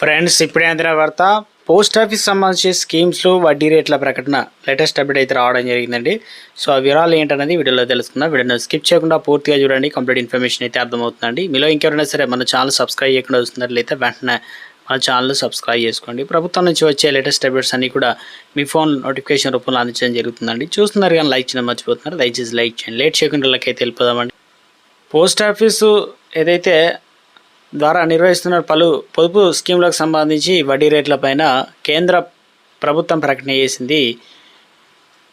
Friends ఇప్పుడే అందిన వార్త పోస్ట్ ఆఫీస్ సంబంధించి స్కీమ్స్లో వడ్డీ రేట్ల ప్రకటన లేటెస్ట్ అప్డేట్ అయితే రావడం జరిగిందండి. సో ఆ వివరాలు ఏంటనేది వీడియోలో తెలుసుకుందాం. వీడియోని స్కిప్ చేయకుండా పూర్తిగా చూడండి. కంప్లీట్ ఇన్ఫర్మేషన్ అయితే అర్థమవుతుందండి. మీలో ఇంకెవరైనా సరే మన ఛానల్ సబ్స్క్రైబ్ చేయకుండా వస్తున్నట్లయితే వెంటనే మన ఛానల్ సబ్స్క్రైబ్ చేసుకోండి. ప్రభుత్వం నుంచి వచ్చే లేటెస్ట్ అప్డేట్స్ అన్ని కూడా మీ ఫోన్ నోటిఫికేషన్ రూపంలో అందించడం జరుగుతుందండి. చూస్తున్నారు కానీ లైక్ చేయడం మర్చిపోతున్నారు. దయచేసి లైక్ చేయండి. లేట్ చేయకుండా అయితే వెళ్ళిపోదామండి. పోస్ట్ ఆఫీసు ఏదైతే ద్వారా నిర్వహిస్తున్న పలు పొదుపు స్కీములకు సంబంధించి వడ్డీ రేట్లపైన కేంద్ర ప్రభుత్వం ప్రకటన చేసింది.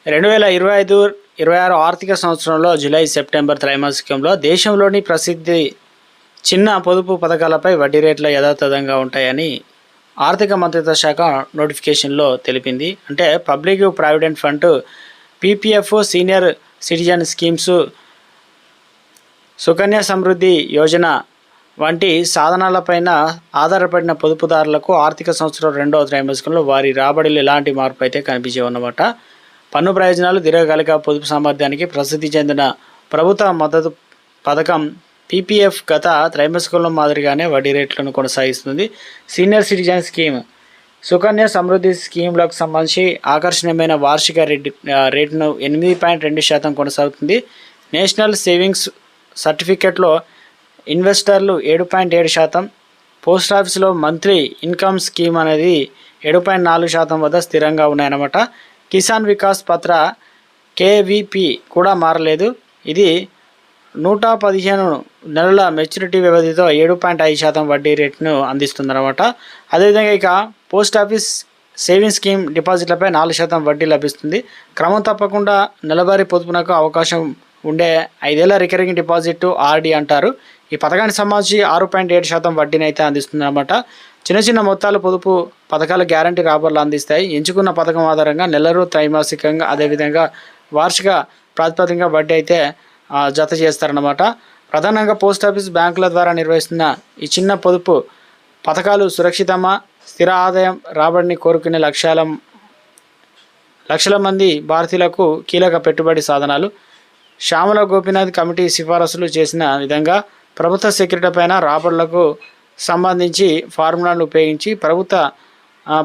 రెండు వేల ఇరవై ఐదు ఇరవై ఆరు ఆర్థిక సంవత్సరంలో జూలై సెప్టెంబర్ త్రైమాసికంలో దేశంలోని ప్రసిద్ధి చిన్న పొదుపు పథకాలపై వడ్డీ రేట్లు యథాతథంగా ఉంటాయని ఆర్థిక మంత్రిత్వ శాఖ నోటిఫికేషన్లో తెలిపింది. అంటే public provident fund PPF senior citizen schemes Sukanya Samriddhi Yojana వంటి సాధనాలపైన ఆధారపడిన పొదుపుదారులకు ఆర్థిక సంవత్సరం రెండవ త్రైమాసికంలో వారి రాబడిలో ఎలాంటి మార్పు అయితే కనిపించేవన్నమాట. పన్ను ప్రయోజనాలు దీర్ఘకాలిక పొదుపు సామర్థ్యానికి ప్రసిద్ధి చెందిన ప్రభుత్వ మద్దతు పథకం పీపీఎఫ్ గత త్రైమాసికంలో మాదిరిగానే వడ్డీ రేట్లను కొనసాగిస్తుంది. Senior citizen scheme Sukanya Samriddhi స్కీమ్లకు సంబంధించి ఆకర్షణీయమైన వార్షిక రెడ్ రేటును ఎనిమిది పాయింట్ రెండు శాతం కొనసాగుతుంది. నేషనల్ సేవింగ్స్ సర్టిఫికెట్లో ఇన్వెస్టర్లు ఏడు పాయింట్ ఏడు శాతం. పోస్ట్ ఆఫీస్లో మంత్లీ ఇన్కమ్ స్కీమ్ అనేది ఏడు పాయింట్ నాలుగు శాతం వద్ద స్థిరంగా ఉన్నాయన్నమాట. కిసాన్ వికాస్ పత్ర కేవీపీ కూడా మారలేదు. ఇది నూట పదిహేను నెలల మెచ్యూరిటీ వ్యవధితో ఏడు పాయింట్ ఐదు శాతం వడ్డీ రేట్ను అందిస్తుందన్నమాట. అదేవిధంగా ఇక పోస్ట్ ఆఫీస్ సేవింగ్ స్కీమ్ డిపాజిట్లపై నాలుగు శాతం వడ్డీ లభిస్తుంది. క్రమం తప్పకుండా నెలవారీ పొదుపునకు అవకాశం ఉండే ఐదేళ్ళ రికరింగ్ డిపాజిట్ ఆర్డి అంటారు. ఈ పథకానికి సంబంధించి ఆరు పాయింట్ ఏడు శాతం వడ్డీని అయితే అందిస్తుంది అనమాట చిన్న చిన్న మొత్తాలు పొదుపు పథకాలు గ్యారంటీ రాబడులు అందిస్తాయి. ఎంచుకున్న పథకం ఆధారంగా నెలలు త్రైమాసికంగా అదేవిధంగా వార్షిక ప్రాతిపదికంగా వడ్డీ అయితే జత చేస్తారన్నమాట. ప్రధానంగా పోస్ట్ ఆఫీస్ బ్యాంకుల ద్వారా నిర్వహిస్తున్న ఈ చిన్న పొదుపు పథకాలు సురక్షితమా స్థిర ఆదాయం రాబడిని కోరుకునే లక్ష్యాల లక్షల మంది భారతీయులకు కీలక పెట్టుబడి సాధనాలు. శ్యామల గోపీనాథ్ కమిటీ సిఫారసులు చేసిన విధంగా ప్రభుత్వ సెక్యూరిటీ పైన రాబడులకు సంబంధించి ఫార్ములాను ఉపయోగించి ప్రభుత్వ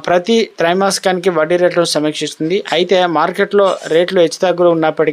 ప్రతి త్రైమాసికానికి వడ్డీ రేట్లను సమీక్షిస్తుంది. అయితే మార్కెట్లో రేట్లు హెచ్చుతగ్గులు ఉన్నప్పటికీ